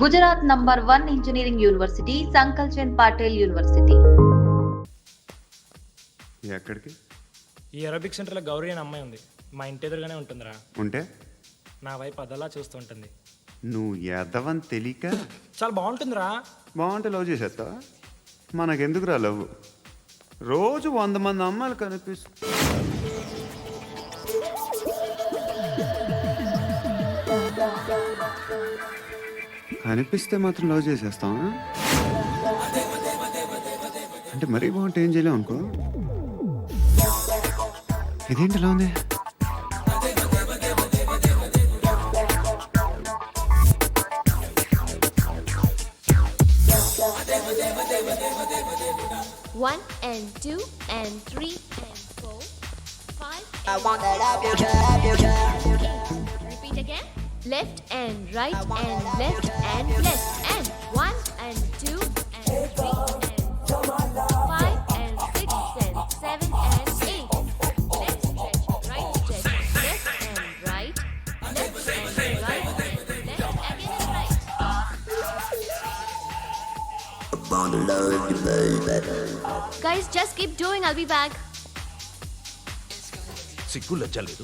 Gujarat number one engineering university Sankalchand Patel university. ఎక్కడికి? ఈ Arabic సెంటర్లో గౌరీ అనే అమ్మాయి ఉంది. మా ఇంటి ఎదురుగానే ఉంటుందిరా. ఉంటే? నా వైపు అదలా చూస్తుంటుంది నువ్వు ఎదవని తెలియక? చాలా బాగుంటుందిరా. బాగుంటే లవ్ చేసేస్తావా? మనకెందుకురా లవ్ రోజు వంద మంది అమ్మాయిలు కనిపిస్తు కనిపిస్తే మాత్రం లవ్ చేసేస్తావా అంటే మరీ బాగుంటే ఏం చేయలేం అనుకో ఇదేంటి ఇలా ఉంది One and two and three and four, five. I want that up your job, your job. Eight. Repeat again. Left and right and left and left and one and two and three and four, five and six and seven and eight. Left stretch, right stretch, left and right, left and right, left again and right. Guys, just keep doing. I'll be back. సిగ్గు లజ్జ లేదు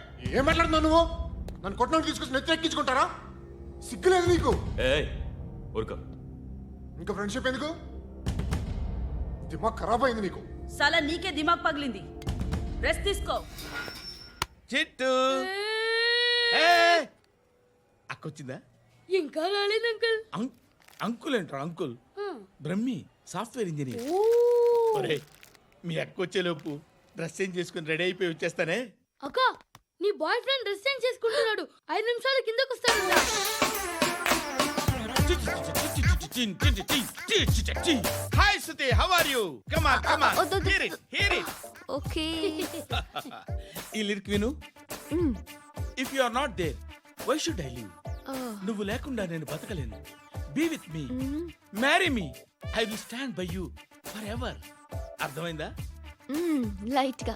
ఏం మాట్లాడుతున్నావు నువ్వు? నన్ను కొట్టడానికి తీసుకొచ్చి నెత్తి ఎక్కించుకుంటారా? సిగ్గులేదు నీకు? ఏయ్ ఊరుకో. ఇంకా ఫ్రెండ్షిప్ ఎందుకు? దిమాగ్ ఖరాబ్ అయింది నీకు. సలా నీకే దిమాగ్ పగిలింది. రెస్ట్ తీసుకో. చిట్టు. అక్కొచ్చిందా? ఇంకా రాలేదు అంకుల్. అం- అంకుల్ ఏంట్రా అంకుల్? Brahmi software engineer. ఒరే మీ అక్క వచ్చేలోపు డ్రెస్ చేంజ్ చేసుకుని రెడీ అయిపోయి వచ్చేస్తానే. అక్క నీ బాయ్ ఫ్రెండ్ చేంజ్ చేసుకుంటున్నాడు. ఐదు నిమిషాల కిందకు వస్తాడు hi Suthi how are you come on come. Hear it hear it okay. ఈ లిరిక్ విను. If you are not there why should I live నువ్వు లేకుండా నేను బతకలేను. Be with me marry me I will stand by you forever అర్థమైందా? లైట్గా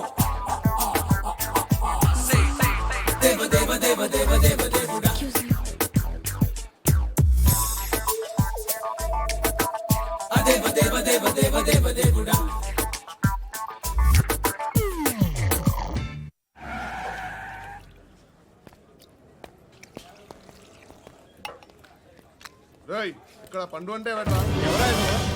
రేయ్ ఇక్కడ పండు అంటే ఎవరా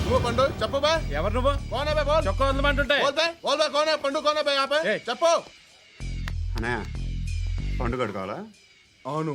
నువ్వు పండు? చెప్పు బా. ఎవరు నువ్వు? కోనా బే బోల్. చొక్కా వదలమంటుంటే. బోల్ బే బోల్ బే కోనా పండు కోనా బే ఆపే. ఏయ్. చెప్పు. అన్నయ్య పండుగ కావాలా అవును.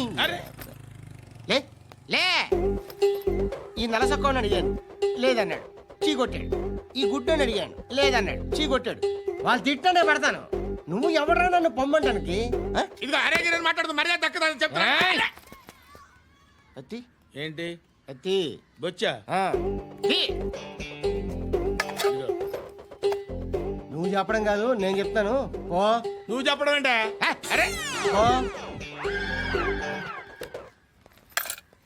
అరే. లే లే. ఈ నలసక్కని అడిగాను. లేదన్నాడు. చీ కొట్టాడు ఈ గుడ్డని అడిగాను. లేదన్నాడు. చీ కొట్టాడు వాళ్ళు తిట్టానే పెడతాను. నువ్వు ఎవడరా నన్ను పొమ్మంటానికి? ఆ? ఇదిగో అరే గిరని మాట్లాడుతూ మర్యాద దక్కదని చెప్తా అత్తి. ఏంటి? అత్తి. బొచ్చా? ఆ. తీ. నువ్వు చెప్పడం కాదు నేను చెప్తాను. ఓ నువ్వు చెప్పడం ఏంటే? అరే. ఓ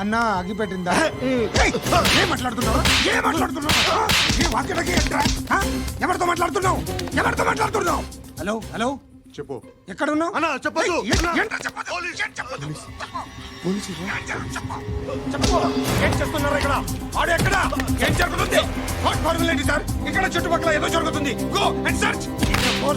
అన్న అగిపెట్టిందా ఏం మాట్లాడుతున్నావు? ఏం మాట్లాడుతున్నావు? ఏ ఏంట్రా? ఎవరితో మాట్లాడుతున్నావు? ఎవరితో మాట్లాడుతున్నావు? Hello hello? చెప్పు. ఎక్కడ ఉన్నావు అన్నా, చెప్పు. చెప్పు. వాడు ఎక్కడ? ఏం సార్? ఇక్కడ చుట్టుపక్కల ఏదో జరుగుతుంది. గో అండ్ మోర్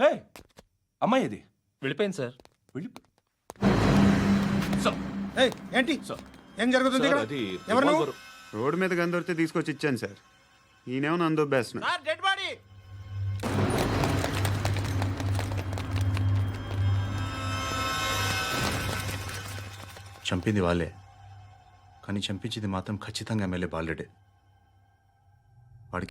ఏయ్ అమ్మాయి ఇది వెళ్ళిపోయింది సార్. వెళ్ళి సార్. ఏయ్, ఏంటి? సార్. ఏం జరుగుతుంది ఇక్కడ? అది ఎవరు నువ్వు? రివాల్వర్. రోడ్డు మీద దొరికితే తీసుకొచ్చి ఇచ్చాను సార్. ఈయనేమో నన్ను దొబ్బేస్తున్నాడు సార్ డెడ్ బాడీ! చంపింది వాళ్ళే. కానీ చంపించింది మాత్రం ఖచ్చితంగా ఎమ్మెల్యే బాలుడే